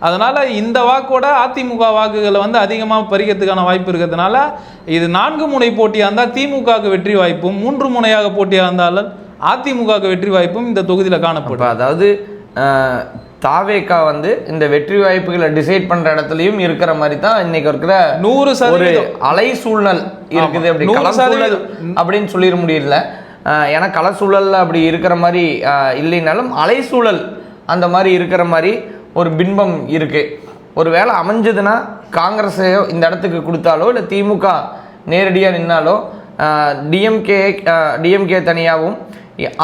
அதனால் இந்த வாக்கோட அதிமுக வாக்குகளை வந்து அதிகமாக பறிக்கிறதுக்கான வாய்ப்பு இருக்கிறதுனால இது நான்கு முனை போட்டியாக இருந்தால் திமுகவுக்கு வெற்றி வாய்ப்பும் மூன்று முனையாக போட்டியாக இருந்தாலும் அதிமுகவுக்கு வெற்றி வாய்ப்பும் இந்த தொகுதியில் காணப்படும். அதாவது தாவேக்கா வந்து இந்த வெற்றி வாய்ப்புகளை டிசைட் பண்ற இடத்துலயும் இருக்கிற மாதிரி தான் இன்னைக்கு இருக்கிற நூறு ஒரு சதவீதம் அலை சூழல் இருக்குது அப்படி. அப்படின்னு சொல்லிட முடியல. ஏன்னா கள அப்படி இருக்கிற மாதிரி இல்லைனாலும் அலை சூழல் அந்த மாதிரி இருக்கிற மாதிரி ஒரு பின்பம் இருக்குது ஒரு வேலை அமைஞ்சதுன்னா காங்கிரஸையோ இந்த இடத்துக்கு கொடுத்தாலோ இல்லை திமுக நேரடியாக நின்னாலோ டிஎம்கே டிஎம்கே தனியாகவும்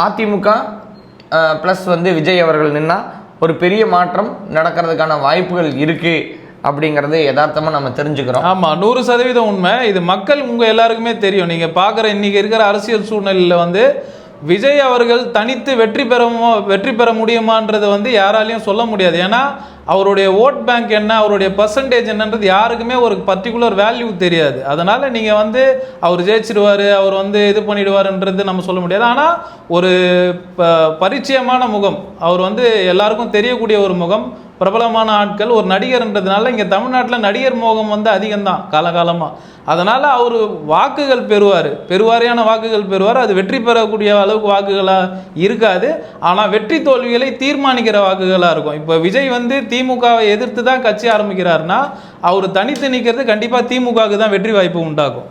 அதிமுக ப்ளஸ் வந்து விஜய் அவர்கள் நின்னால் ஒரு பெரிய மாற்றம் நடக்கிறதுக்கான வாய்ப்புகள் இருக்குது அப்படிங்கிறது யதார்த்தமாக நம்ம தெரிஞ்சுக்கிறோம். ஆமாம் நூறு சதவீதம் உண்மை. இது மக்கள் உங்கள் எல்லாருக்குமே தெரியும். நீங்கள் பார்க்குற இன்றைக்கி இருக்கிற அரசியல் சூழ்நிலையில் வந்து விஜய் அவர்கள் தனித்து வெற்றி பெறமோ வெற்றி பெற முடியுமான்றது வந்து யாராலையும் சொல்ல முடியாது. ஏன்னா அவருடைய ஓட் பேங்க் என்ன அவருடைய பர்சன்டேஜ் என்னன்றது யாருக்குமே ஒரு பர்டிகுலர் வேல்யூ தெரியாது. அதனால் நீங்கள் வந்து அவர் ஜெயிச்சிடுவாரு அவர் வந்து இது பண்ணிடுவாருன்றது நம்ம சொல்ல முடியாது. ஆனால் ஒரு ப- பரிச்சயமான முகம் அவர் வந்து எல்லாருக்கும் தெரியக்கூடிய ஒரு முகம் பிரபலமான ஆட்கள் ஒரு நடிகர்ன்றதுனால இங்கே தமிழ்நாட்டில் நடிகர் மோகம் வந்து அதிகம்தான் காலகாலமாக அதனால் அவர் வாக்குகள் பெறுவார். பெருவாரியான வாக்குகள் பெறுவார். அது வெற்றி பெறக்கூடிய அளவுக்கு வாக்குகளாக இருக்காது. ஆனால் வெற்றி தோல்விகளை தீர்மானிக்கிற வாக்குகளாக இருக்கும். இப்போ விஜய் வந்து திமுகவை எதிர்த்து தான் கட்சி ஆரம்பிக்கிறாருன்னா அவர் தனித்து நிற்கிறது கண்டிப்பாக திமுகவுக்கு தான் வெற்றி வாய்ப்பு உண்டாகும்.